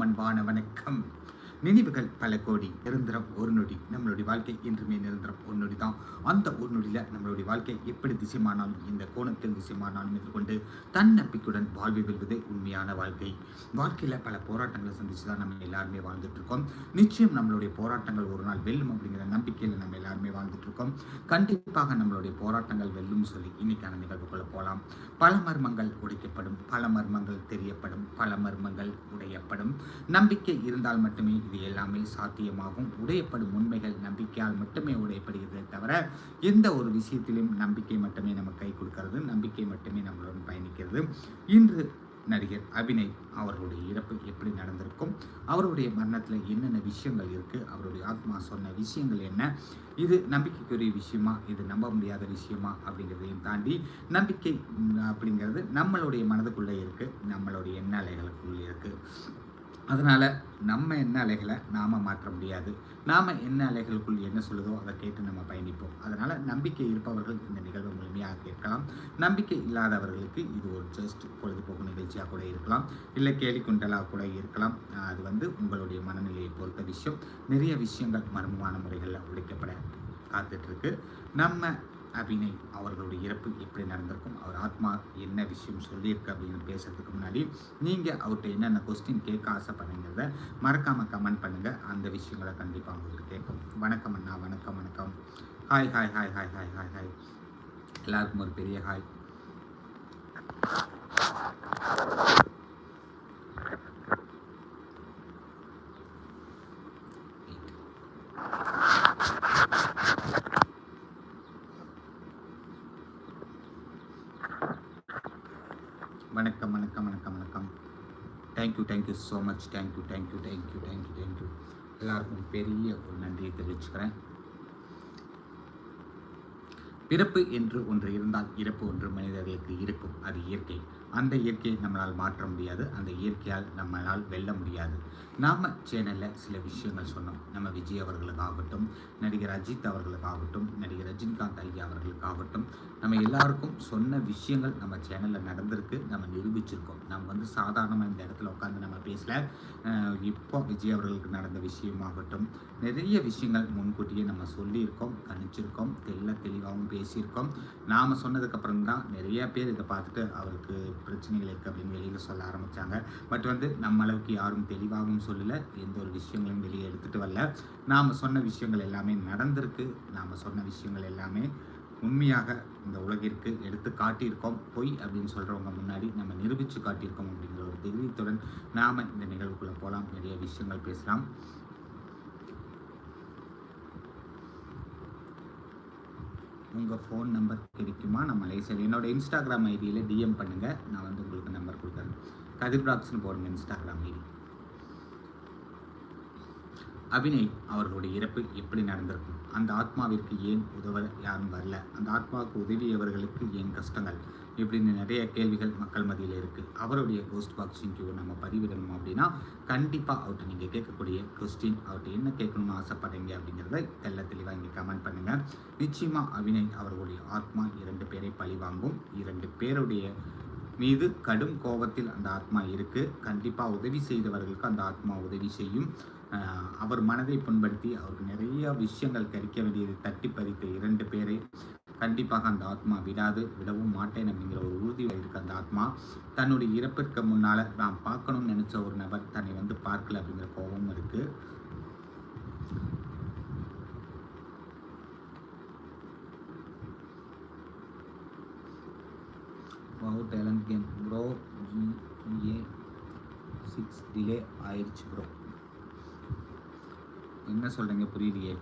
அன்பான வணக்கம். நினைவுகள் பல கோடி. நிரந்தரம் ஒரு நொடி. நம்மளுடைய வாழ்க்கை என்றுமே நிரந்தரம் ஒரு நொடி தான். அந்த ஒரு நொடியில் நம்மளுடைய வாழ்க்கை எப்படி திசைமானாலும் இந்த கோணத்தில் திசைமானாலும் எதிர்கொண்டு தன்னம்பிக்கையுடன் வாழ்வை வெல்வதே உண்மையான வாழ்க்கை. வாழ்க்கையில் பல போராட்டங்களை சந்தித்து தான் நம்ம எல்லாருமே வாழ்ந்துட்டு இருக்கோம். நிச்சயம் நம்மளுடைய போராட்டங்கள் ஒரு நாள் வெல்லும் அப்படிங்கிற நம்பிக்கையில் நம்ம எல்லாருமே வாழ்ந்துட்டு இருக்கோம். கண்டிப்பாக நம்மளுடைய போராட்டங்கள் வெல்லும் சொல்லி இன்னைக்கான நிகழ்வுக்குள்ள போகலாம் பல மர்மங்கள் உடைக்கப்படும் பல மர்மங்கள் தெரியப்படும் பல மர்மங்கள் உடையப்படும். நம்பிக்கை இருந்தால் மட்டுமே இது எல்லாமே சாத்தியமாகும். உடையப்படும் உண்மைகள் நம்பிக்கையால் மட்டுமே உடையப்படுகிறதே தவிர எந்த ஒரு விஷயத்திலும் நம்பிக்கை மட்டுமே நம்ம கை கொடுக்கிறது. நம்பிக்கை மட்டுமே நம்மளுடன் பயணிக்கிறது. இன்று நடிகர் அபிநய் அவர்களுடைய இறப்பு எப்படி நடந்திருக்கும்? அவருடைய மரணத்தில் என்னென்ன விஷயங்கள் இருக்குது அவருடைய ஆத்மா சொன்ன விஷயங்கள் என்ன? இது நம்பிக்கைக்குரிய விஷயமா? இது நம்ப முடியாத விஷயமா? அப்படிங்கிறதையும் தாண்டி நம்பிக்கை அப்படிங்கிறது நம்மளுடைய மனதுக்குள்ளே இருக்குது நம்மளுடைய எண்ண அலைகளுக்குள்ளே இருக்குது அதனால் நம்ம என்ன அலைகளை நாம் மாற்ற முடியாது. நாம் என்ன அலைகளுக்குள் என்ன சொல்லுதோ அதை கேட்டு நம்ம பயணிப்போம். அதனால் நம்பிக்கை இருப்பவர்கள் இந்த நிகழ்வை முழுமையாக கேட்கலாம். நம்பிக்கை இல்லாதவர்களுக்கு இது ஒரு ஜஸ்ட் பொழுதுபோக்கு நிகழ்ச்சியாக கூட இருக்கலாம். இல்லை கேலி குண்டலாக கூட இருக்கலாம். அது வந்து உங்களுடைய மனநிலையை பொறுத்த விஷயம். நிறைய விஷயங்கள் மர்மமான முறைகளில் உடைக்கப்பட காத்துட்ருக்கு நம்ம அபிநய் அவர்களுடைய இறப்பு எப்படி நடந்திருக்கும்? அவர் ஆத்மா என்ன விஷயம் சொல்லியிருக்கு அப்படின்னு பேசுறதுக்கு முன்னாடி நீங்கள் அவர்கிட்ட என்னென்ன கொஸ்டின் கேட்க ஆசைப்படுறீங்கிறத மறக்காமல் கமெண்ட் பண்ணுங்கள் அந்த விஷயங்களை கண்டிப்பாக உங்களுக்கு கேட்கும் வணக்கம் அண்ணா வணக்கம் வணக்கம். Hi hi hi hi hi hi hi எல்லாருக்கும் ஒரு பெரிய ஹாய் வணக்கம் வணக்கம் வணக்கம் வணக்கம் thank you thank you so much thank you thank you thank you thank you thank you எல்லாருக்கும் பெரிய ஒரு நன்றியை தெரிவிச்சுக்கிறேன். பிறப்பு என்று ஒன்று இருந்தால் இறப்பு ஒன்று மனிதர்களுக்கு இருக்கும் அது இயற்கை. அந்த இயற்கையை நம்மளால் மாற்ற முடியாது அந்த இயற்கையால் நம்மளால் வெல்ல முடியாது. நாம் சேனலில் சில விஷயங்கள் சொன்னோம். நம்ம விஜய் அவர்களுக்காகட்டும் நடிகர் அஜித் அவர்களுக்காகட்டும் நடிகர் ரஜினிகாந்த் ஐயா அவர்களுக்காகட்டும் நம்ம எல்லாருக்கும் சொன்ன விஷயங்கள் நம்ம சேனலில் நடந்திருக்கு. நம்ம நிரூபிச்சிருக்கோம். நம்ம வந்து சாதாரணமாக இந்த இடத்துல உட்காந்து நம்ம பேசல. இப்போ விஜய் அவர்களுக்கு நடந்த விஷயமாகட்டும் நிறைய விஷயங்கள் முன்கூட்டியே நம்ம சொல்லியிருக்கோம் கணிச்சிருக்கோம் தெல்ல தெளிவாகவும் பேசியிருக்கோம். நாம் சொன்னதுக்கப்புறம் தான் நிறைய பேர் இதை பார்த்துட்டு அவருக்கு பிரச்சனைகள் இருக்குது அப்படின்னு வெளியில் சொல்ல ஆரம்பித்தாங்க பட் வந்து நம்ம அளவுக்கு யாரும் தெளிவாகவும் சொல்லலை எந்த ஒரு விஷயங்களையும் வெளியே எடுத்துகிட்டு வரல. நாம் சொன்ன விஷயங்கள் எல்லாமே நடந்திருக்கு. நாம் சொன்ன விஷயங்கள் எல்லாமே உண்மையாக இந்த உலகிற்கு எடுத்து காட்டியிருக்கோம். பொய் அப்படின்னு சொல்கிறவங்க முன்னாடி நம்ம நிரூபித்து காட்டியிருக்கோம் அப்படிங்கிற ஒரு தைரியத்துடன் நாம் இந்த நிகழ்வுக்குள்ளே போகலாம் நிறைய விஷயங்கள் பேசலாம். உங்கள் ஃபோன் நம்பர் கிடைக்குமா? நம்ம லைசல் என்னோட இன்ஸ்டாகிராம் ஐடியில் டிஎம் பண்ணுங்கள் நான் வந்து உங்களுக்கு நம்பர் கொடுக்குறேன். கதிர் பிளாக்ஸ்னு போடுங்க இன்ஸ்டாகிராம் ஐடி. அபிநய் அவர்களுடைய இறப்பு எப்படி நடந்திருக்கும்? அந்த ஆத்மாவிற்கு ஏன் உதவ யாரும் வரல? அந்த ஆத்மாவுக்கு உதவியவர்களுக்கு ஏன் கஷ்டங்கள்? இப்படின்னு நிறைய கேள்விகள் மக்கள் மத்தியில் இருக்குது அவருடைய கோஸ்ட் பாக்ஸ் இன்டர்வியூ நம்ம பதிவிடணும் அப்படின்னா கண்டிப்பாக அவர்கிட்ட நீங்கள் கேட்கக்கூடிய கொஸ்டின் அவர்கிட்ட என்ன கேட்கணும்னு ஆசைப்படுறீங்க அப்படிங்கிறத தெல்ல தெளிவாக இங்கே கமெண்ட் பண்ணுங்கள் நிச்சயமாக அபிநய் அவர்களுடைய ஆத்மா இரண்டு பேரை பழிவாங்கும் இரண்டு பேருடைய மீது கடும் கோபத்தில் அந்த ஆத்மா இருக்குது கண்டிப்பாக உதவி செய்தவர்களுக்கு அந்த ஆத்மா உதவி செய்யும். அவர் மனதை புண்படுத்தி அவருக்கு நிறைய விஷயங்கள் கறிக்க வேண்டியதை தட்டி பறித்த இரண்டு பேரை கண்டிப்பாக அந்த ஆத்மா விடாது விடவும் மாட்டேன் அப்படிங்கிற ஒரு உறுதி இருக்க அந்த ஆத்மா தன்னுடைய இறப்பிற்கு முன்னால் நான் பார்க்கணும்னு நினச்ச ஒரு நபர் தன்னை வந்து பார்க்கல அப்படிங்கிற கோபமும் இருக்குது wow talent game bro GA six delay ஆயிடுச்சு ப்ரோ என்ன சொல்கிறீங்க புரியலையே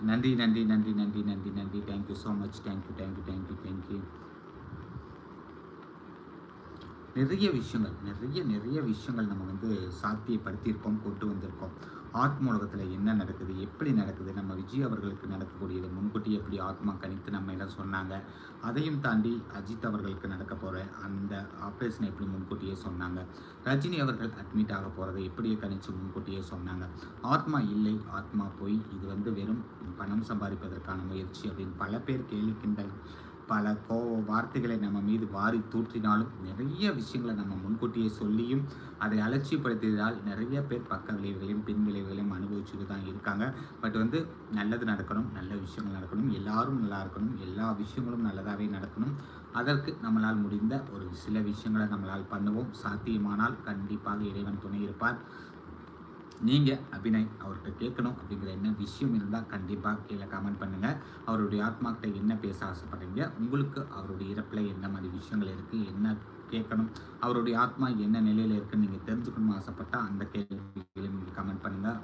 நன்றி நன்றி நன்றி நன்றி நன்றி நன்றி. Thank you so much thank you thank you thank you thank you நிறைய விஷயங்கள் நிறைய நிறைய விஷயங்கள் நம்ம வந்து சாத்தியப்படுத்தியிருக்கோம் கொண்டு வந்திருக்கோம். ஆத்ம உலகத்தில் என்ன நடக்குது எப்படி நடக்குது நம்ம விஜய் அவர்களுக்கு நடக்கக்கூடியது முன்கூட்டி எப்படி ஆத்மா கணித்து நம்ம எல்லாம் சொன்னாங்க அதையும் தாண்டி அஜித் அவர்களுக்கு நடக்க போகிற அந்த ஆப்ரேஷன் எப்படி முன்கூட்டியே சொன்னாங்க ரஜினி அவர்கள் அட்மிட் ஆக போகிறதை எப்படியே கணித்து முன்கூட்டியே சொன்னாங்க ஆத்மா இல்லை ஆத்மா போய் இது வந்து வெறும் பணம் சம்பாதிப்பதற்கான முயற்சி அப்படின்னு பல பேர் கேலி கிண்டல் பல கோவ வார்த்தைகளை நம்ம மீது வாரி தூற்றினாலும் நிறைய விஷயங்களை நம்ம முன்கூட்டியே சொல்லியும் அதை அலட்சியப்படுத்தியதால் நிறைய பேர் பக்க விளைவுகளையும் பின் விளைவுகளையும் அனுபவிச்சுட்டு தான் இருக்காங்க. பட் வந்து நல்லது நடக்கணும் நல்ல விஷயங்கள் நடக்கணும் எல்லாரும் நல்லா இருக்கணும் எல்லா விஷயங்களும் நல்லதாகவே நடக்கணும். அதற்கு நம்மளால் முடிந்த ஒரு சில விஷயங்களை நம்மளால் பண்ணுவோம். சாத்தியமானால் கண்டிப்பாக இறைவன் துணை இருப்பார். நீங்கள் அபிநய் அவர்கிட்ட கேட்கணும் அப்படிங்கிற என்ன விஷயம் இருந்தால் கண்டிப்பாக கீழே கமெண்ட் பண்ணுங்கள் அவருடைய ஆத்மாக்கிட்ட என்ன பேச ஆசைப்படுறீங்க? உங்களுக்கு அவருடைய இறப்பில் என்ன மாதிரி விஷயங்கள் இருக்குது என்ன கேட்கணும்? அவருடைய ஆத்மா என்ன நிலையில் இருக்குன்னு நீங்கள் தெரிஞ்சுக்கணும்னு ஆசைப்பட்டால் அந்த கேள்விகளையும் நீங்கள் கமெண்ட் பண்ணுங்கள்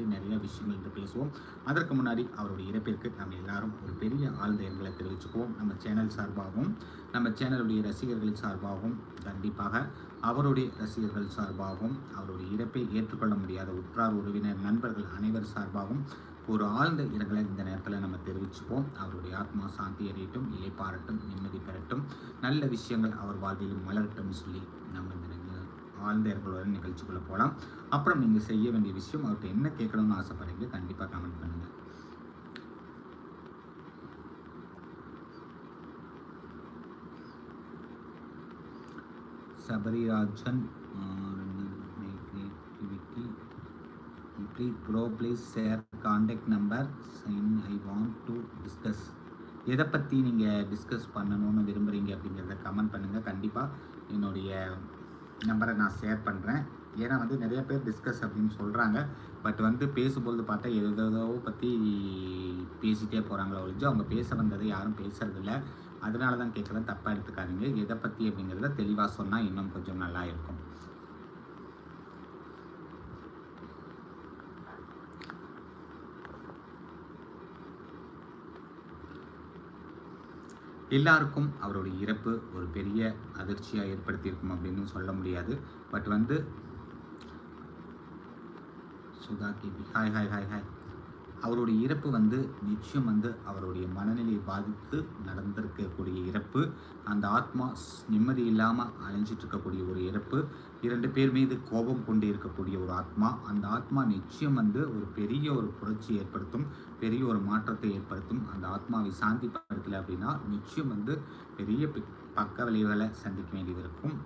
பற்றி நிறைய விஷயங்கள் என்று பேசுவோம். அதற்கு முன்னாடி அவருடைய இறப்பிற்கு நம்ம எல்லாரும் ஒரு பெரிய ஆழ்ந்த எண்களை தெரிவிச்சுக்குவோம். நம்ம சேனல் சார்பாகவும் நம்ம சேனலுடைய ரசிகர்கள் சார்பாகவும் கண்டிப்பாக அவருடைய ரசிகர்கள் சார்பாகவும் அவருடைய இறப்பை ஏற்றுக்கொள்ள முடியாத உற்றார் உறவினர் நண்பர்கள் அனைவர் சார்பாகவும் ஒரு ஆழ்ந்த இரங்கலை இந்த நேரத்தில் நம்ம தெரிவிச்சுப்போம் அவருடைய ஆத்மா சாந்தி அடையட்டும் இலைப்பாரட்டும் நிம்மதி பெறட்டும். நல்ல விஷயங்கள் அவர் வாழ்விலும் மலரட்டும் சொல்லி நம்ம இந்த ஆழ்ந்த இரங்கலுடன் நிகழ்ச்சிக்குள்ளே போகலாம் அப்புறம் நீங்கள் செய்ய வேண்டிய விஷயம் அவர்கிட்ட என்ன கேட்கணும்னு ஆசைப்படுறீங்க கண்டிப்பாக கமெண்ட் பண்ணுங்கள் Sabarirajan bro please share contact number sign I want to discuss எதை பற்றி நீங்கள் டிஸ்கஸ் பண்ணணும்னு விரும்புகிறீங்க அப்படிங்கிறத கமெண்ட் பண்ணுங்கள் கண்டிப்பாக என்னுடைய நம்பரை நான் ஷேர் பண்ணுறேன் ஏன்னா வந்து நிறைய பேர் டிஸ்கஸ் அப்படின்னு சொல்கிறாங்க பட் வந்து பேசும்போது பார்த்தா எதோ பற்றி பேசிகிட்டே போகிறாங்களோ ஒழிஞ்சு அவங்க பேச வந்ததை யாரும் பேசுறதில்ல. அதனால தான் கேட்குறேன் தப்பாக எடுத்துக்காதீங்க. எதை பற்றி அப்படிங்கிறத தெளிவாக சொன்னால் இன்னும் கொஞ்சம் நல்லா இருக்கும். எல்லாருக்கும் அவருடைய இறப்பு ஒரு பெரிய அதிர்ச்சியாக ஏற்படுத்தியிருக்கும் அப்படின்னு சொல்ல முடியாது. பட் வந்து Sudha KP hi hi hi hi அவருடைய இறப்பு வந்து நிச்சயம் வந்து அவருடைய மனநிலையை பாதித்து நடந்திருக்கக்கூடிய இறப்பு அந்த ஆத்மா நிம்மதி இல்லாமல் அலைஞ்சிட்டு இருக்கக்கூடிய ஒரு இறப்பு இரண்டு பேர் மீது கோபம் கொண்டு இருக்கக்கூடிய ஒரு ஆத்மா அந்த ஆத்மா நிச்சயம் வந்து ஒரு பெரிய ஒரு புரட்சி ஏற்படுத்தும் பெரிய ஒரு மாற்றத்தை ஏற்படுத்தும். அந்த ஆத்மாவை சாந்தி படுத்தலை அப்படின்னா நிச்சயம் வந்து பெரிய பக்க விளைவுகளை சந்திக்க வேண்டியது இருக்கும்.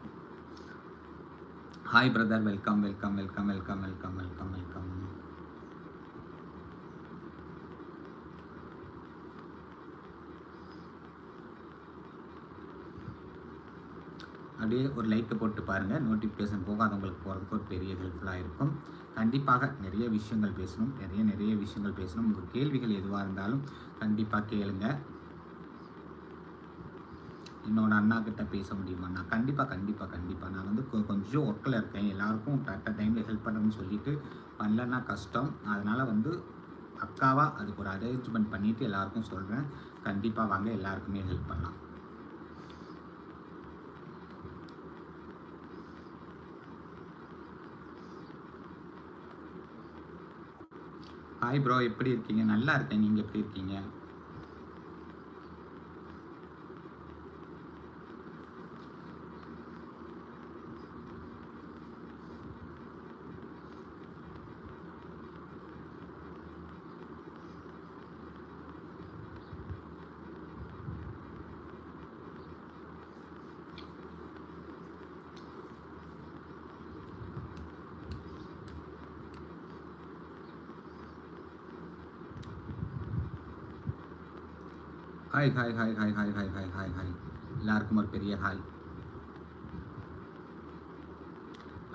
Hi brother welcome welcome welcome welcome welcome welcome welcome அப்படியே ஒரு லைக்கை போட்டு பாருங்கள் நோட்டிஃபிகேஷன் போகாதவங்களுக்கு போகிறதுக்கு ஒரு பெரிய ஹெல்ப்ஃபுல்லாக இருக்கும். கண்டிப்பாக நிறைய விஷயங்கள் பேசணும். நிறைய நிறைய விஷயங்கள் பேசணும். உங்கள் கேள்விகள் எதுவாக இருந்தாலும் கண்டிப்பாக கேளுங்கள் இன்னொன்று அண்ணா கிட்ட பேச முடியுமா? நான் கண்டிப்பாக கண்டிப்பாக கண்டிப்பாக நான் வந்து கொ- கொஞ்சம் ஒர்க்கில் இருக்கேன். எல்லாருக்கும் கரெக்டாக டைமில் ஹெல்ப் பண்ணுறேன்னு சொல்லிட்டு பண்ணலன்னா கஷ்டம். அதனால் வந்து அக்காவாக அதுக்கு ஒரு அரேஞ்ச்மெண்ட் பண்ணிவிட்டு எல்லாருக்கும் சொல்கிறேன் கண்டிப்பாக வாங்க எல்லாருக்குமே ஹெல்ப் பண்ணலாம். ஹாய் ப்ரோ எப்படி இருக்கீங்க? நல்லா இருக்கேன். நீங்கள் எப்படி இருக்கீங்க? Hi hi hi hi hi hi hi hi hi. எல்லாருக்கும் ஒரு பெரிய ஹாய்.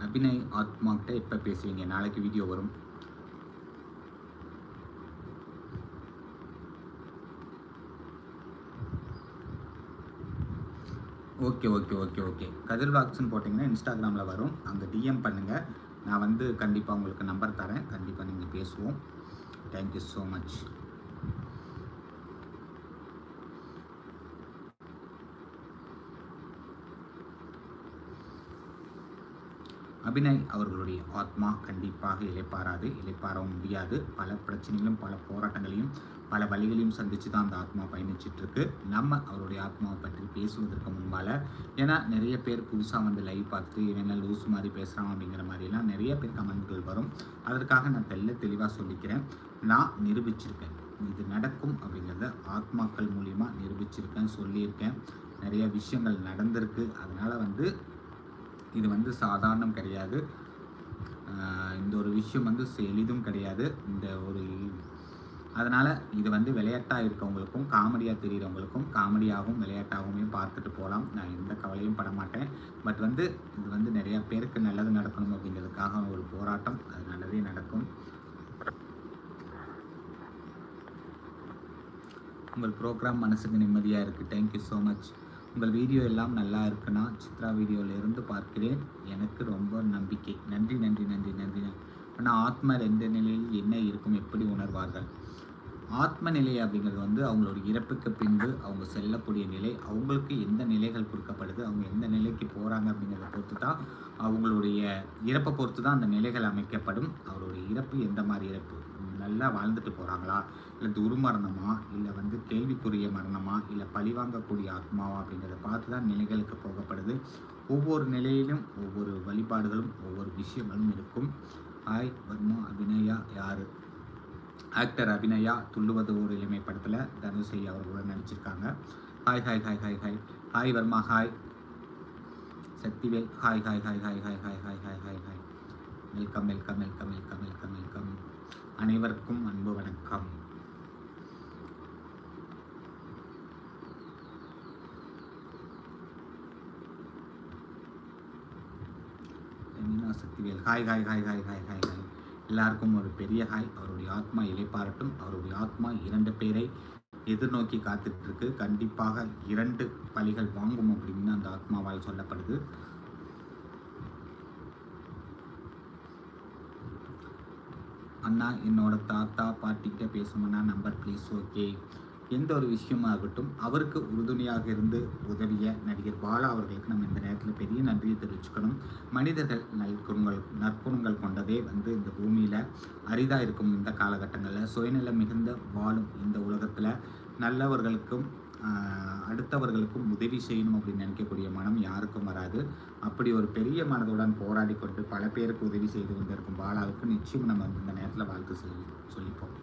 அபிநய் ஆத்மாக்கிட்ட எப்போ பேசுவீங்க? நாளைக்கு வீடியோ வரும். Okay okay okay okay. Kathir பாக்ஸ்னு போட்டிங்கன்னா இன்ஸ்டாகிராமில் வரும். அங்கே டிஎம் பண்ணுங்கள் நான் வந்து கண்டிப்பாக உங்களுக்கு நம்பர் தரேன். கண்டிப்பாக நீங்கள் பேசுவோம். தேங்க்யூ ஸோ மச் அபிநய் அவர்களுடைய ஆத்மா கண்டிப்பாக இலைப்பாராது இலைப்பாறவும் முடியாது. பல பிரச்சனைகளும் பல போராட்டங்களையும் பல வழிகளையும் சந்திச்சு தான் அந்த ஆத்மா பயணிச்சிட்டு இருக்கு நம்ம அவருடைய ஆத்மாவை பற்றி பேசுவதற்கு முன்பால ஏன்னா நிறைய பேர் புதுசாக வந்து லைவ் பார்த்துட்டு என்னென்ன லூஸ் மாதிரி பேசுகிறான் அப்படிங்கிற மாதிரிலாம் நிறைய பேர் கமெண்ட்கள் வரும். அதற்காக நான் தெல்ல தெளிவாக சொல்லிக்கிறேன். நான் நிரூபிச்சிருக்கேன். இது நடக்கும் அப்படிங்கிறத ஆத்மாக்கள் மூலிமா நிரூபிச்சிருக்கேன் சொல்லியிருக்கேன். நிறைய விஷயங்கள் நடந்திருக்கு. அதனால் வந்து இது வந்து சாதாரணம் கிடையாது. இந்த ஒரு விஷயம் வந்து எளிதும் கிடையாது. இந்த ஒரு அதனால் இது வந்து விளையாட்டாக இருக்கவங்களுக்கும் காமெடியாக தெரிகிறவங்களுக்கும் காமெடியாகவும் விளையாட்டாகவுமே பார்த்துட்டு போகலாம் நான் எந்த கவலையும் பட மாட்டேன். பட் வந்து இது வந்து நிறையா பேருக்கு நல்லது நடக்கணும் அப்படிங்கிறதுக்காக ஒரு போராட்டம். அது நல்லதே நடக்கும். உங்கள் ப்ரோக்ராம் மனசுக்கு நிம்மதியாக இருக்குது தேங்க்யூ ஸோ மச் உங்கள் வீடியோ எல்லாம் நல்லா இருக்குன்னா சித்ரா வீடியோவில் இருந்து பார்க்கிறேன். எனக்கு ரொம்ப நம்பிக்கை. நன்றி நன்றி நன்றி நன்றி. ஆனால் ஆத்மர் ரெண்டு நிலையில் என்ன இருக்கும் எப்படி உணர்வார்கள்? ஆத்ம நிலை அப்படிங்கிறது வந்து அவங்களோட இறப்புக்கு பின்பு அவங்க செல்லக்கூடிய நிலை அவங்களுக்கு எந்த நிலைகள் கொடுக்கப்படுது அவங்க எந்த நிலைக்கு போகிறாங்க அப்படிங்கிறத பொறுத்து தான் அவங்களுடைய இறப்பை பொறுத்து தான் அந்த நிலைகள் அமைக்கப்படும். அவருடைய இறப்பு எந்த மாதிரி இறப்பு? நல்லா வாழ்ந்துட்டு போகிறாங்களா இல்லை துர்மரணமா இல்லை வந்து கேள்விக்குரிய மரணமா இல்லை பழிவாங்கக்கூடிய ஆத்மாவா அப்படிங்கிறத பார்த்து தான் நிலைகளுக்கு போகப்படுது ஒவ்வொரு நிலையிலும் ஒவ்வொரு வழிபாடுகளும் ஒவ்வொரு விஷயங்களும் இருக்கும் ஹாய் வர்மா அபிநயா யார் ஆக்டர் அபிநயா துள்ளுவது ஒரு இளமை படத்தில் தனுஷை அவர்களுடன் நடிச்சிருக்காங்க hi hi hi hi hi hi Varma hi Sakthivel hi hi hi hi hi hi hi hi hi hi welcome welcome welcome welcome welcome welcome அனைவருக்கும் அன்பு வணக்கம் Meena Sakthivel hi hi hi hi hi hi hi எல்லாருக்கும் ஒரு பெரிய hi அவருடைய ஆத்மா இலைப்பாரட்டும் அவருடைய ஆத்மா இரண்டு பேரை எதிர்நோக்கி காத்துட்ருக்கு கண்டிப்பாக இரண்டு பலிகள் வாங்கும் அப்படின்னு அந்த ஆத்மாவால் சொல்லப்படுது. அண்ணா என்னோட தாத்தா பாட்டிகிட்ட பேசணும்னா நம்பர் ப்ளீஸ் ஓகே எந்த ஒரு விஷயமாகட்டும் அவருக்கு உறுதுணையாக இருந்து உதவிய நடிகர் பாலா அவர்களுக்கு நம்ம இந்த நேரத்தில் பெரிய நன்றியை தெரிவிச்சுக்கணும். மனிதர்கள் நற்குணங்கள் நற்குணங்கள் கொண்டதே வந்து இந்த பூமியில் அரிதாக இருக்கும் இந்த காலகட்டங்களில். சுயநலம் மிகுந்த வாழும் இந்த உலகத்தில் நல்லவர்களுக்கும் அடுத்தவர்களுக்கும் உதவி செய்யணும் அப்படின்னு நினைக்கக்கூடிய மனம் யாருக்கும் வராது. அப்படி ஒரு பெரிய மனதுடன் போராடி கொண்டு பல பேருக்கு உதவி செய்து கொண்டிருக்கும் பாலாவுக்கு நிச்சயம் நம்ம இந்த நேரத்தில் வாழ்த்து சொல்லி சொல்லிப்போம்.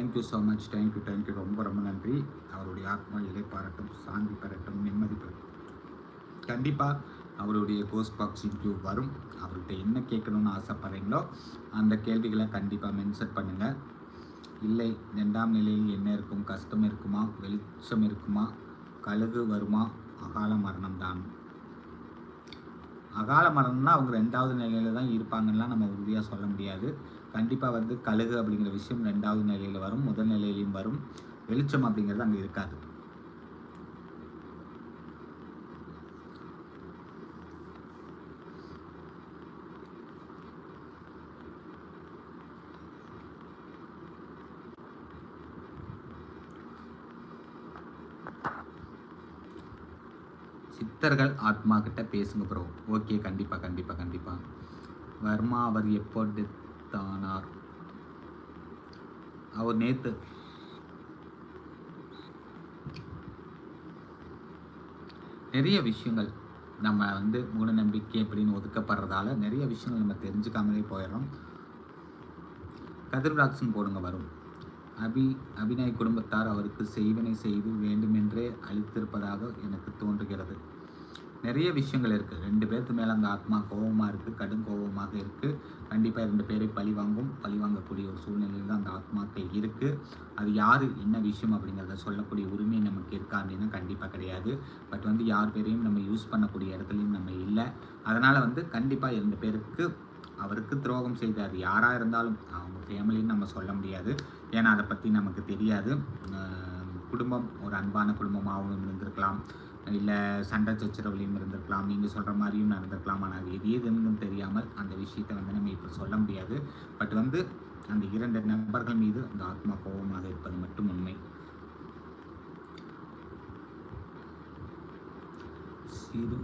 Thank you so much thank you thank you ரொம்ப ரொம்ப நன்றி. அவருடைய ஆத்மா இலை பாரட்டும் சாந்தி பெறட்டும் நிம்மதி பெறட்டும் கண்டிப்பாக அவருடைய கோஸ்ட் பாக்ஸ் இன்டர்வியூ வரும். அவர்கிட்ட என்ன கேட்கணும்னு ஆசைப்படுறீங்களோ அந்த கேள்விகளை கண்டிப்பாக மென்ஷன் பண்ணுங்கள் இல்லை ரெண்டாம் நிலையில் என்ன இருக்கும் கஷ்டம் இருக்குமா வெளிச்சம் இருக்குமா கழுகு வருமா அகால மரணம் தான். அகால மரணம்னா அவங்க ரெண்டாவது நிலையில தான் இருப்பாங்கன்னா நம்ம உறுதியாக சொல்ல முடியாது. கண்டிப்பாக வந்து கழுகு அப்படிங்கிற விஷயம் ரெண்டாவது நிலையில் வரும் முதல் நிலையிலையும் வரும். வெளிச்சம் அப்படிங்கிறது அங்கே இருக்காது. சித்தர்கள் ஆத்மா கிட்ட பேசுங்க ப்ரோ ஓகே கண்டிப்பாக கண்டிப்பாக கண்டிப்பாக வர்மா அவர் எப்போ டெத் ஆனார் அவர் நேத்து நிறைய விஷயங்கள் நம்ம வந்து மூட நம்பிக்கை அப்படின்னு ஒதுக்கப்படுறதால நிறைய விஷயங்கள் நம்ம தெரிஞ்சுக்காமலே போயிடுறோம். கதிர்ராக்சன் போடுங்க வரும். அபி அபிநய் குடும்பத்தார் அவருக்கு செய்வினை செய்து வேண்டுமென்றே அளித்திருப்பதாக எனக்கு தோன்றுகிறது. நிறைய விஷயங்கள் இருக்குது ரெண்டு பேர்த்து மேலே அந்த ஆத்மா கோபமாக இருக்குது கடும் கோபமாக இருக்குது கண்டிப்பாக ரெண்டு பேரை பழி வாங்கும் பழி வாங்கக்கூடிய ஒரு சூழ்நிலையில் தான் அந்த ஆத்மாக்கள் இருக்குது அது யார் என்ன விஷயம் அப்படிங்கிறத சொல்லக்கூடிய உரிமை நமக்கு இருக்கா அப்படின்னா கண்டிப்பாக கிடையாது. பட் வந்து யார் பேரையும் நம்ம யூஸ் பண்ணக்கூடிய இடத்துலையும் நம்ம இல்லை. அதனால் வந்து கண்டிப்பாக இரண்டு பேருக்கு அவருக்கு துரோகம் செய்தார் யாராக இருந்தாலும் அவங்க ஃபேமிலின்னு நம்ம சொல்ல முடியாது. ஏன்னா அதை பற்றி நமக்கு தெரியாது. குடும்பம் ஒரு அன்பான குடும்பமாகவும் இருந்திருக்கலாம். இல்லை சண்டை சச்சரவுலையும் இருந்திருக்கலாம். நீங்கள் சொல்கிற மாதிரியும் நடந்திருக்கலாம். ஆனால் அது எது எதுன்னு தெரியாமல் அந்த விஷயத்தை வந்து நம்ம இப்போ சொல்ல முடியாது. பட் வந்து அந்த இரண்டு நபர்கள் மீது அந்த ஆத்மா கோபமாக இருப்பது மட்டும் உண்மை. சிறு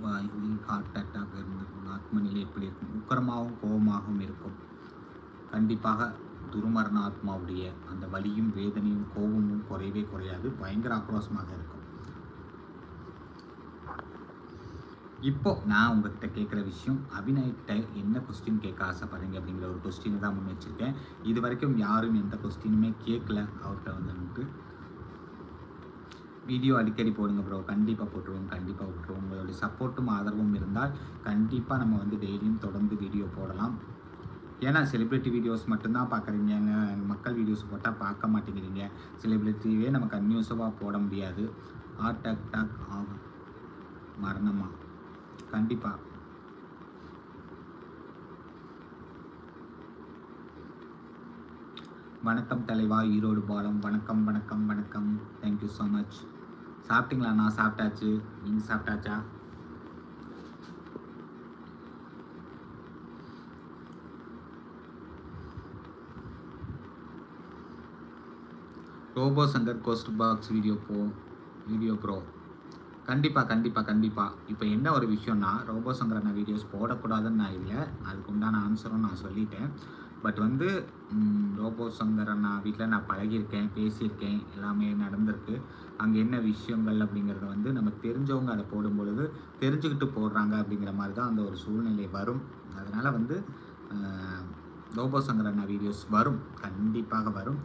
வாயில் ஹார்ட் அட்டாக் இருந்திருக்கும். ஆத்ம நிலை எப்படி இருக்கும்? உக்கரமாகவும் கோபமாகவும் இருக்கும். கண்டிப்பாக துருமரண ஆத்மாவுடைய அந்த வலியும் வேதனையும் கோபமும் குறையவே குறையாது. பயங்கர ஆக்ரோஷமாக இருக்கும். இப்போ நான் உங்ககிட்ட கேட்குற விஷயம் அபிநயிட்ட என்ன கொஸ்டின் கேட்க ஆசைப்படுறீங்க அப்படிங்கிற ஒரு கொஸ்டினை தான் முன் வச்சுருக்கேன். இது வரைக்கும் யாரும் எந்த கொஸ்டினுமே கேட்கல. அவர்கிட்ட வந்துட்டு வீடியோ அடிக்கடி போடுங்க ப்ரோ கண்டிப்பாக போட்டுருவோம் கண்டிப்பாக போட்டுருவோம் உங்களுடைய சப்போர்ட்டும் ஆதரவும் இருந்தால் கண்டிப்பாக நம்ம வந்து டெய்லியும் தொடர்ந்து வீடியோ போடலாம். ஏன்னா செலிப்ரிட்டி வீடியோஸ் மட்டும்தான் பார்க்குறீங்க. மக்கள் வீடியோஸ் போட்டால் பார்க்க மாட்டேங்கிறீங்க. செலிப்ரிட்டியே நம்ம கன்யூஸவாக போட முடியாது. ஹார்ட் அட்டாக் ஆகும். மரணமாக கண்டிப்பாக வணக்கம் தலைவா ஈரோடு பாலம். வணக்கம் வணக்கம் வணக்கம். தேங்க்யூ ஸோ மச் சாப்பிட்டீங்களா? நான் சாப்பிட்டாச்சு. நீங்கள் சாப்பிட்டாச்சா? Robo Shankar ghost box video போ வீடியோ ப்ரோ கண்டிப்பாக கண்டிப்பாக கண்டிப்பாக இப்போ என்ன ஒரு விஷயம்னா ரோபோ சங்கர் நான் வீடியோஸ் போடக்கூடாதுன்னு நான் இல்லை. அதுக்கு உண்டான ஆன்சரும் நான் சொல்லிட்டேன். பட் வந்து ரோபோ சங்கர் அண்ணா வீட்டில் நான் பழகியிருக்கேன் பேசியிருக்கேன் எல்லாமே நடந்திருக்கு. அங்கே என்ன விஷயங்கள் அப்படிங்கிறத வந்து நம்ம தெரிஞ்சவங்க அதை போடும்பொழுது தெரிஞ்சுக்கிட்டு போடுறாங்க அப்படிங்கிற மாதிரி தான் அந்த ஒரு சூழ்நிலை வரும். அதனால் வந்து ரோபோ சங்கர் வீடியோஸ் வரும். கண்டிப்பாக வரும்.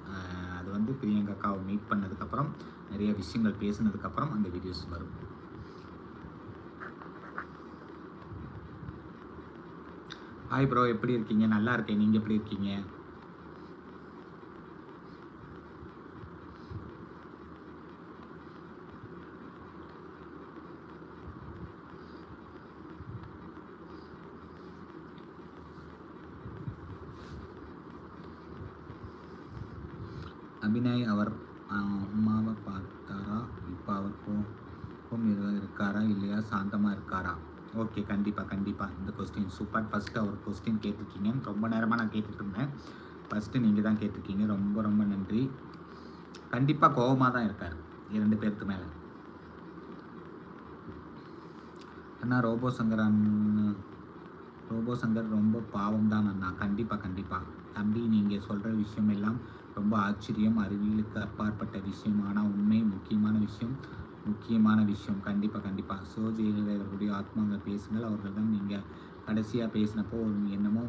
அது வந்து பிரியங்கா அக்காவை மீட் பண்ணதுக்கப்புறம் நிறைய விஷயங்கள் பேசினதுக்கப்புறம் அந்த வீடியோஸ் வரும். ஹாய் ப்ரோ எப்படி இருக்கீங்க? நல்லா இருக்கேன். நீங்கள் எப்படி இருக்கீங்க? அபிநய் அவர் அம்மாவை பார்த்தாரா? இப்போ அவர் கோபம் இருக்காரா இல்லையா? சாந்தமாக இருக்காரா? ஓகே கண்டிப்பாக கண்டிப்பாக இந்த கொஸ்டின் சூப்பர் ஃபஸ்ட்டு அவர் கொஸ்டின் கேட்டிருக்கீங்க. ரொம்ப நேரமாக நான் கேட்டுட்டு இருந்தேன். ஃபஸ்ட்டு நீங்கள் தான் கேட்டிருக்கீங்க. ரொம்ப ரொம்ப நன்றி. கண்டிப்பாக கோபமாக தான் இருக்கார். இரண்டு பேருக்கு மேலே. அண்ணா ரோபோ சங்கர் ரோபோ சங்கர் ரொம்ப பாவம் தான் அண்ணா. கண்டிப்பாக கண்டிப்பாக தம்பி நீங்கள் சொல்கிற விஷயம் எல்லாம் ரொம்ப ஆச்சரியம் அறிவியலுக்கு அப்பாற்பட்ட விஷயம். ஆனால் உண்மை முக்கியமான விஷயம் முக்கியமான விஷயம். கண்டிப்பாக கண்டிப்பாக சோ ஜெயலலிதா அவர்களுடைய ஆத்மாங்க பேசுங்கள். அவர்கள் தான் நீங்கள் கடைசியாக பேசினப்போ ஒரு என்னமோ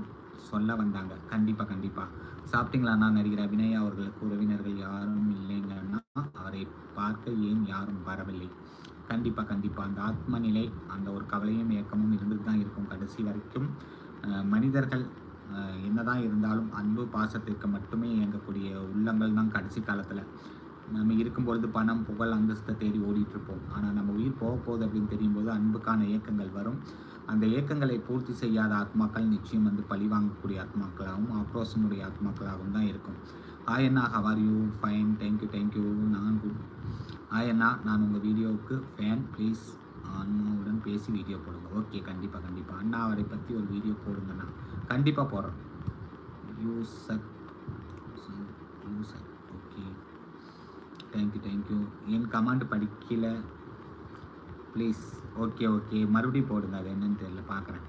சொல்ல வந்தாங்க. கண்டிப்பாக கண்டிப்பாக சாப்பிட்டீங்களாண்ணா நடிகர் அபிநயா அவர்களுக்கு உறவினர்கள் யாரும் இல்லைங்கன்னா அவரை பார்க்க ஏன் யாரும் வரவில்லை? கண்டிப்பாக கண்டிப்பாக அந்த ஆத்ம நிலை அந்த ஒரு கவலையும் இயக்கமும் இருந்துட்டு தான் இருக்கும் கடைசி வரைக்கும். மனிதர்கள் என்னதான் இருந்தாலும் அன்பு பாசத்திற்கு மட்டுமே இயங்கக்கூடிய உள்ளங்கள் தான் கடைசி காலத்தில். நம்ம இருக்கும்பொழுது பணம் புகழ் அந்தஸ்தை தேடி ஓடிட்டு இருப்போம் ஆனால் நம்ம உயிர் போக போகுது அப்படின்னு தெரியும்போது அன்புக்கான ஏக்கங்கள் வரும். அந்த ஏக்கங்களை பூர்த்தி செய்யாத ஆத்மாக்கள் நிச்சயம் வந்து பழி வாங்கக்கூடிய ஆத்மாக்களாகவும் ஆக்ரோஷமுடைய ஆத்மாக்களாகவும் தான் இருக்கும். Hi Anna how are you fine thank you thank you நான் குட் ஹாய் அண்ணா நான் உங்கள் வீடியோவுக்கு ஃபேன் ப்ளீஸ் அண்ணாவுடன் பேசி வீடியோ போடுங்க. ஓகே கண்டிப்பாக கண்டிப்பாக அண்ணா அவரை பற்றி ஒரு வீடியோ போடுங்கண்ணா கண்டிப்பாக போடுறோம். You suck you okay thank you thank you N comment படிக்கல. ப்ளீஸ் ஓகே ஓகே மறுபடியும் போடுங்க. அது என்னன்னு தெரியல. பார்க்குறேன்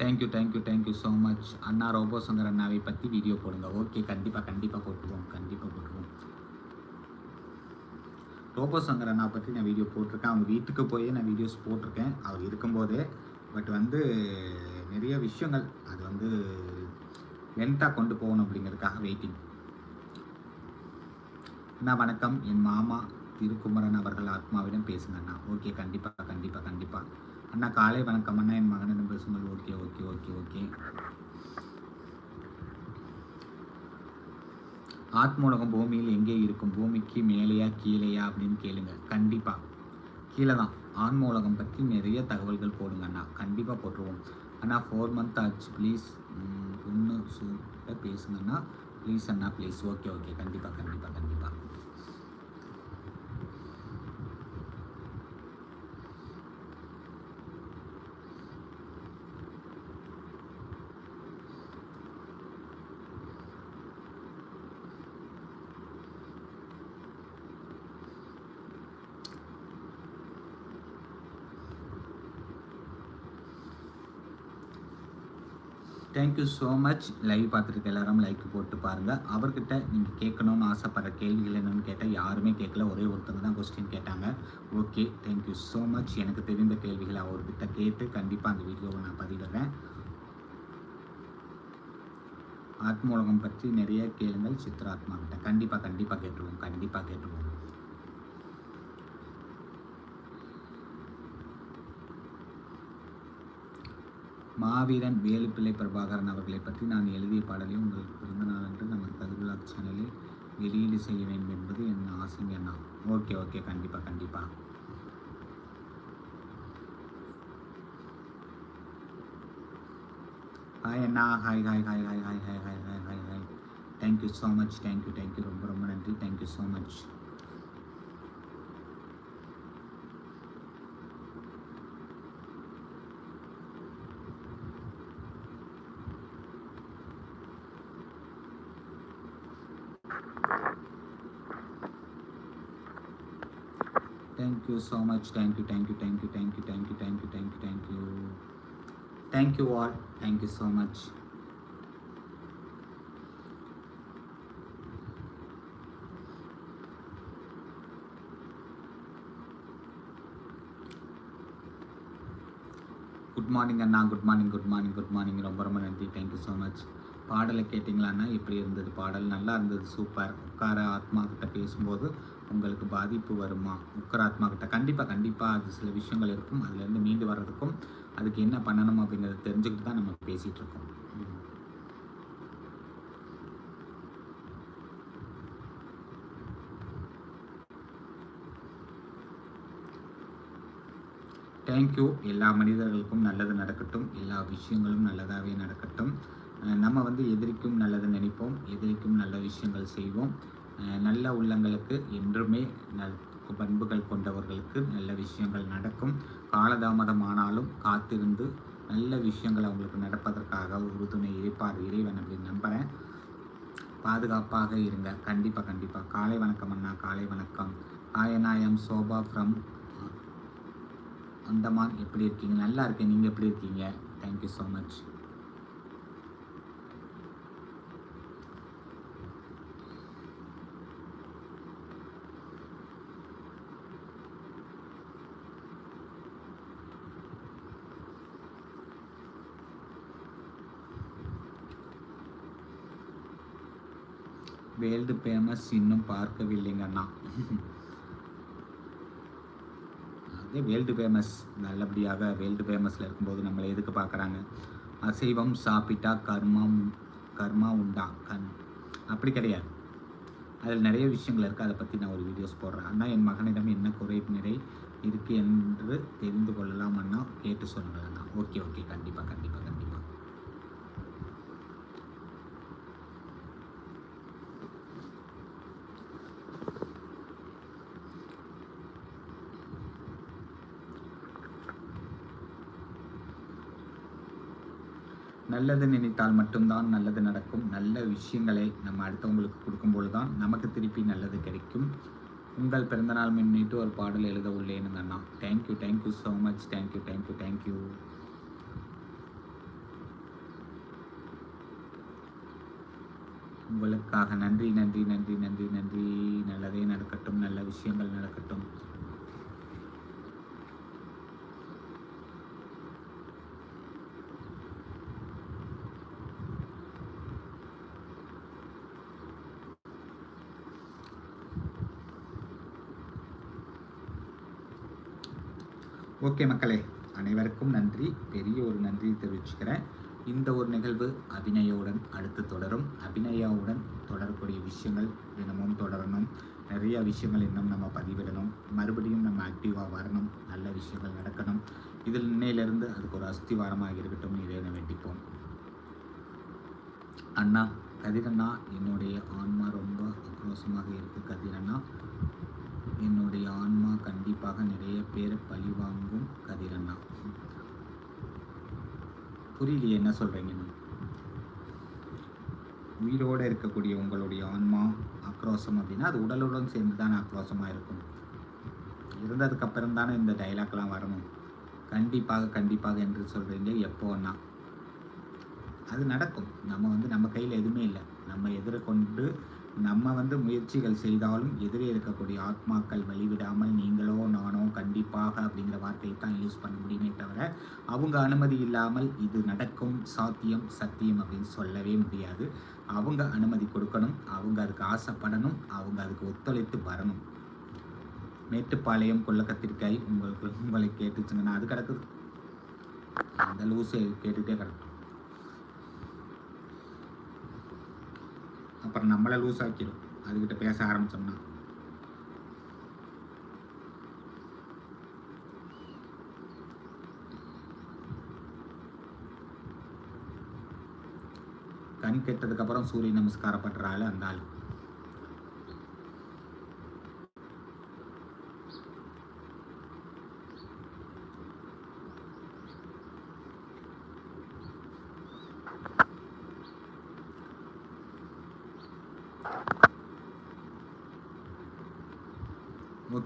thank you thank you thank you so much Anna robot Shankar அண்ணாவை பற்றி வீடியோ போடுங்க. ஓகே கண்டிப்பாக கண்டிப்பாக போட்டுருவோம். கண்டிப்பாக போட்டுருவோம். டோபோ சங்கர் அண்ணா பற்றி நான் வீடியோ போட்டிருக்கேன். அவங்க வீட்டுக்கு போய் நான் வீடியோஸ் போட்டிருக்கேன். அவர் இருக்கும்போதே. பட் வந்து நிறைய விஷயங்கள். அது வந்து லென்த்தாக கொண்டு போகணும் அப்படிங்கிறதுக்காக வெயிட்டிங் அண்ணா வணக்கம். என் மாமா திருக்குமரன் அவர்கள் ஆத்மாவிடம் பேசுங்க அண்ணா ஓகே கண்டிப்பாக கண்டிப்பாக கண்டிப்பாக அண்ணா காலை வணக்கம் அண்ணா. என் மகனிடம் பேசுங்கள் ஓகே ஓகே ஓகே ஓகே ஆத்மோலகம் பூமியில் எங்கே இருக்கும்? பூமிக்கு மேலேயா கீழேயா அப்படின்னு கேளுங்க. கண்டிப்பாக கீழே தான். ஆன்மூலகம் பற்றி நிறைய தகவல்கள் போடுங்க அண்ணா. கண்டிப்பாக போட்டுருவோம். அண்ணா ஃபோர் மந்த் ஆச்சு. ப்ளீஸ் ஒன்று சூப்பராக பேசுங்கண்ணா ப்ளீஸ் அண்ணா. ப்ளீஸ் ஓகே ஓகே கண்டிப்பாக கண்டிப்பாக கண்டிப்பாக தேங்க்யூ ஸோ மச் லைவ் பார்த்துருக்க எல்லாரும் லைக் போட்டு பாருங்கள் அவர்கிட்ட நீங்கள் கேட்கணும்னு ஆசைப்படுற கேள்விகள் என்னென்னு கேட்டால் யாருமே கேட்கல. ஒரே ஒருத்தங்க தான் கொஸ்டின் கேட்டாங்க. ஓகே தேங்க்யூ ஸோ மச் எனக்கு தெரிந்த கேள்விகளை அவர்கிட்ட கேட்டு கண்டிப்பாக அந்த வீடியோவை நான் பதிவிடுறேன். ஆத்மூலகம் பற்றி நிறைய கேளுங்கள். சித்ராத்மா கிட்ட கண்டிப்பாக கண்டிப்பாக கேட்டுருவோம். கண்டிப்பாக கேட்டுருவோம். மாவீரன் வேலுப்பிள்ளை பிரபாகரன் அவர்களை பற்றி நான் எழுதிய பாடலையும் உங்களுக்கு பிறந்த நாள் என்று நமது கதிர்விழா சேனலில் வெளியீடு செய்ய வேண்டும் என்பது என் ஆசைங்க அண்ணா ஓகே ஓகே. கண்டிப்பாக கண்டிப்பாக hi Anna. Hi hi hi hi hi hi hi hi hi hi thank you so much thank you thank you ரொம்ப ரொம்ப நன்றி. Thank you so much thank you so much thank you thank you thank you thank you thank you thank you thank you thank you thank you thank you thank you thank you all. Thank you so much good morning Anna. Good morning good morning good morning ரொம்ப ரொம்ப நன்றி. Thank you so much பாடலை கேட்டிங்களாண்ணா? எப்படி இருந்தது. பாடல் நல்லா இருந்தது. Super உட்கார ஆத்மா கிட்ட பேசும்போது உங்களுக்கு பாதிப்பு வருமா? உக்கராத்மா கிட்ட கண்டிப்பாக கண்டிப்பாக அது சில விஷயங்கள் இருக்கும். அதுலேருந்து மீண்டு வர்றதுக்கும் அதுக்கு என்ன பண்ணணும் அப்படிங்கிறத தெரிஞ்சுக்கிட்டு தான் நம்ம பேசிகிட்டு இருக்கோம். தேங்க்யூ எல்லா மனிதர்களுக்கும் நல்லது நடக்கட்டும். எல்லா விஷயங்களும் நல்லதாகவே நடக்கட்டும். நம்ம வந்து எதிரிக்கும் நல்லது நினைப்போம். எதிரிக்கும் நல்ல விஷயங்கள் செய்வோம். நல்ல உள்ளங்களுக்கு என்றுமே நல் பண்புகள் கொண்டவர்களுக்கு நல்ல விஷயங்கள் நடக்கும். காலதாமதம் ஆனாலும் காத்திருந்து நல்ல விஷயங்கள் அவங்களுக்கு நடப்பதற்காக உறுதுணை இருப்பார் இறைவன் அப்படின்னு நம்புகிறேன் பாதுகாப்பாக இருங்க. கண்டிப்பாக கண்டிப்பாக காலை வணக்கம் அண்ணா. காலை வணக்கம். ஆயநாயம் சோபா ஃப்ரம் அந்தமான். எப்படி இருக்கீங்க? நல்லா இருக்கேன். நீங்கள் எப்படி இருக்கீங்க? Thank you so much world famous இன்னும் பார்க்கவில்லைங்க அண்ணா அதே வேர்ல்டு ஃபேமஸ் நல்லபடியாக வேர்ல்டு ஃபேமஸில் இருக்கும்போது நம்மளை எதுக்கு பார்க்குறாங்க? அசைவம் சாப்பிட்டா கர்மம் கர்மா உண்டா? கண். அப்படி கிடையாது. அதில் நிறைய விஷயங்கள் இருக்குது அதை பற்றி நான் ஒரு வீடியோஸ் போடுறேன். அண்ணா என் மகனிடம் என்ன குறை நிறை இருக்குது என்று தெரிந்து கொள்ளலாம் அண்ணா கேட்டு சொல்லுங்கள் அண்ணா. Okay okay. கண்டிப்பாக கண்டிப்பாக கண்டிப்பாக நல்லது நினைத்தால் மட்டும்தான் நல்லது நடக்கும். நல்ல விஷயங்களை நம்ம அடுத்தவங்களுக்கு கொடுக்கும்போது தான் நமக்கு திருப்பி நல்லது கிடைக்கும். உங்கள் பிறந்தநாள் முன்னிட்டு ஒரு பாடல் எழுத உள்ளேனுங்க அண்ணா. Thank you thank you so much thank you thank you thank you உங்களுக்காக நன்றி நன்றி நன்றி நன்றி நன்றி. நல்லதே நடக்கட்டும். நல்ல விஷயங்கள் நடக்கும் ஓகே மக்களே அனைவருக்கும் நன்றி. பெரிய ஒரு நன்றி தெரிவிச்சுக்கிறேன். இந்த ஒரு நிகழ்வு அபிநயாவுடன் அடுத்து தொடரும். அபிநயாவுடன் தொடரக்கூடிய விஷயங்கள் தினமும் தொடரணும். நிறைய விஷயங்கள் இன்னும் நம்ம பதிவிடணும். மறுபடியும் நம்ம ஆக்டிவாக வரணும். நல்ல விஷயங்கள் நடக்கணும். இதில் இன்னையிலிருந்து அதுக்கு ஒரு அஸ்திவாரமாக இருக்கட்டும். இதை வேண்டிப்போம். அண்ணா கதிரண்ணா என்னுடைய ஆன்மா ரொம்ப ஆக்ரோஷமாக இருக்குது கதிரண்ணா. என்னுடைய ஆன்மா கண்டிப்பாக நிறைய பேரை பழி வாங்கும் கதிரண்ணா. புரியலையே என்ன சொல்கிறீங்கன்னு உயிரோடு இருக்கக்கூடிய உங்களுடைய ஆன்மா ஆக்ரோஷம் அப்படின்னா அது உடலுடன் சேர்ந்து தானே ஆக்ரோஷமாக இருக்கும். இருந்ததுக்கு அப்புறம் தானே இந்த டைலாக்லாம் வரணும். கண்டிப்பாக கண்டிப்பாக என்று சொல்கிறீங்க எப்போன்னா அது நடக்கும். நம்ம வந்து நம்ம கையில் எதுவுமே இல்லை. நம்ம எதிர்கொண்டு நம்ம வந்து முயற்சிகள் செய்தாலும் எதிரே இருக்கக்கூடிய ஆத்மாக்கள் வழிவிடாமல் நீங்களோ நானோ கண்டிப்பாக அப்படிங்கிற வார்த்தையை தான் யூஸ் பண்ண முடியுமே தவிர அவங்க அனுமதி இல்லாமல் இது நடக்கும் சாத்தியம் சத்தியம் அப்படின்னு சொல்லவே முடியாது. அவங்க அனுமதி கொடுக்கணும் அவங்க அதுக்கு ஆசைப்படணும் அவங்க அதுக்கு ஒத்துழைத்து வரணும். மேட்டுப்பாளையம் கொள்ளக்கத்திற்காய் உங்களுக்கு உங்களை கேட்டுச்சுங்கன்னா அது கிடக்குது. அந்த லூஸை கேட்டுகிட்டே கிடக்கும். அப்புறம் நம்மளை லூஸ் ஆக்கிடும் அதுக்கிட்ட பேச ஆரம்பித்தோம்னா கண் கெட்டதுக்கப்புறம் சூரிய நமஸ்காரம் ஆள் அந்த ஆள்.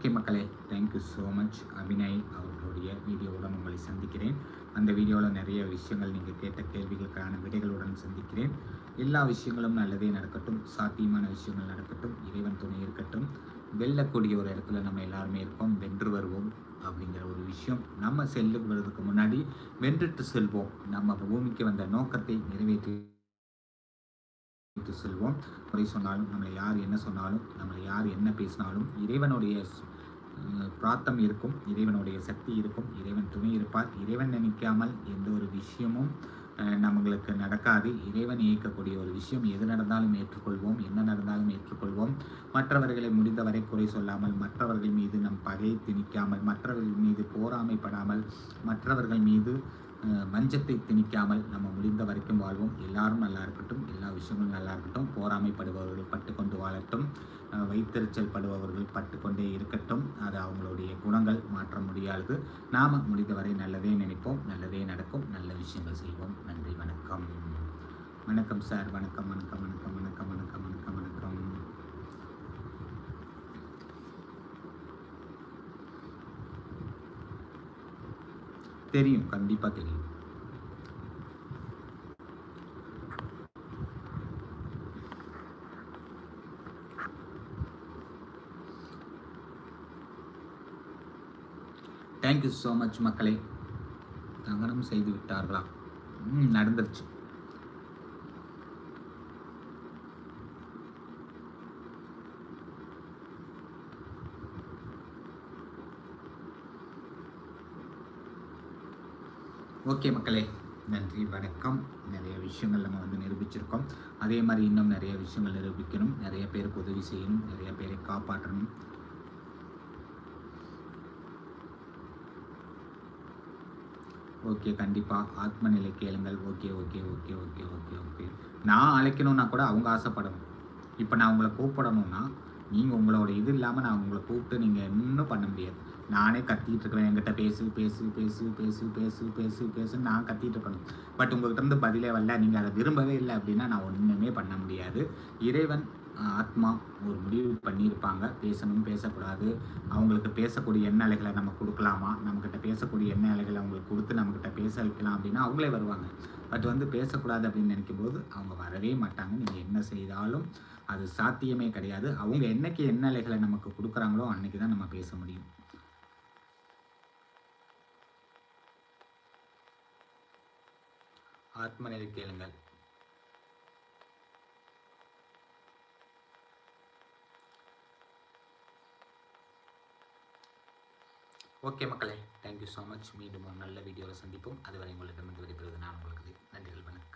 ஓகே மக்களே தேங்க்யூ ஸோ மச் அபிநய் அவர்களுடைய வீடியோவுடன் உங்களை சந்திக்கிறேன். அந்த வீடியோவில் நிறைய விஷயங்கள் நீங்கள் கேட்ட கேள்விகளுக்கான விடைகளுடன் சந்திக்கிறேன். எல்லா விஷயங்களும் நல்லதே நடக்கட்டும். சாத்தியமான விஷயங்கள் நடக்கட்டும். இறைவன் துணை இருக்கட்டும். வெல்லக்கூடிய ஒரு இடத்துல நம்ம எல்லாருமே இருப்போம். வென்று வருவோம் அப்படிங்கிற ஒரு விஷயம். நம்ம செல்லுவதற்கு முன்னாடி வென்றுட்டு செல்வோம். நம்ம பூமிக்கு வந்த நோக்கத்தை நிறைவேற்றி செல்வோம். குறை சொன்னாலும் நம்மளை யார் என்ன சொன்னாலும் நம்மளை யார் என்ன பேசினாலும் இறைவனுடைய பிராத்தம் இருக்கும் இறைவனுடைய சக்தி இருக்கும் இறைவன் துணை இருப்பார். இறைவன் நினைக்காமல் எந்த ஒரு விஷயமும் நம்மளுக்கு நடக்காது. இறைவன் இயக்கக்கூடிய ஒரு விஷயம் எது நடந்தாலும் ஏற்றுக்கொள்வோம் என்ன நடந்தாலும் ஏற்றுக்கொள்வோம். மற்றவர்களை முடிந்தவரை குறை சொல்லாமல் மற்றவர்கள் மீது நம் பகை திணிக்காமல் மற்றவர்கள் மீது போராமைப்படாமல் மற்றவர்கள் மீது மஞ்சத்தை திணிக்காமல் நம்ம முடிந்த வரைக்கும் வாழ்வோம். எல்லாரும் நல்லா இருக்கட்டும். எல்லா விஷயங்களும் நல்லா இருக்கட்டும். போராமைப்படுபவர்கள் பட்டுக்கொண்டு வாழட்டும். வைத்தறிச்சல் படுபவர்கள் பட்டு கொண்டே இருக்கட்டும். அது அவங்களுடைய குணங்கள். மாற்ற முடியாது. நாம் முடிந்தவரை நல்லதே நினைப்போம். நல்லதே நடக்கும். நல்ல விஷயங்கள் செய்வோம். நன்றி. வணக்கம். வணக்கம் சார். வணக்கம் வணக்கம். வணக்கம். வணக்கம் வணக்கம் வணக்கம் தெரியும் கண்டிப்பாக தெரியும். தேங்க்யூ ஸோ மச் மக்களே. தகனம் செய்து விட்டார்களா? ம் நடந்துருச்சு. ஓகே மக்களே நன்றி வணக்கம். நிறைய விஷயங்கள் நம்ம வந்து நிரூபிச்சிருக்கோம். அதே மாதிரி இன்னும் நிறைய விஷயங்கள் நிரூபிக்கணும். நிறைய பேருக்கு உதவி செய்யணும். நிறைய பேரை காப்பாற்றணும். ஓகே கண்டிப்பாக ஆத்மநிலை கேளுங்கள். Okay okay okay okay okay okay. நான் அழைக்கணும்னா கூட அவங்க ஆசைப்படணும். இப்போ நான் உங்களை கூப்பிடணும்னா நீங்கள் உங்களோட இது இல்லாமல் நான் உங்களை கூப்பிட்டு நீங்கள் இன்னும் பண்ண முடியாது. நானே கத்திட்டு இருக்கிறேன். என்கிட்ட பேசு பேசு பேசு பேசு பேசு பேசு பேசுன்னு நான் கத்திட்டு இருக்கணும். பட் உங்கள்கிட்ட இருந்து பதிலே வரல. நீங்கள் அதை விரும்பவே இல்லை அப்படின்னா நான் ஒன்றுமே பண்ண முடியாது. இறைவன் ஆத்மா ஒரு முடிவு பண்ணியிருப்பாங்க. பேசணும் பேசக்கூடாது. அவங்களுக்கு பேசக்கூடிய எண்ண அலைகளை நம்ம கொடுக்கலாமா? நம்மக்கிட்ட பேசக்கூடிய எண்ண அலைகளை அவங்களுக்கு கொடுத்து நம்மக்கிட்ட பேச வைக்கலாம் அப்படின்னா அவங்களே வருவாங்க. பட் வந்து பேசக்கூடாது அப்படின்னு நினைக்கும் போது அவங்க வரவே மாட்டாங்க. நீங்கள் என்ன செய்தாலும் அது சாத்தியமே கிடையாது. அவங்க என்னைக்கு என்ன அலைகளை நமக்கு கொடுக்குறாங்களோ அன்னைக்கு தான் நம்ம பேச முடியும். ஆத்மநிலை கேளுங்கள். ஓகே மக்களே தேங்க்யூ ஸோ மச் மீண்டும் ஒரு நல்ல வீடியோவில் சந்திப்போம். அதுவரை உங்களிடமிருந்து விடைபெறுவது நான் உங்களுக்கு நன்றிகள் வணக்கம்.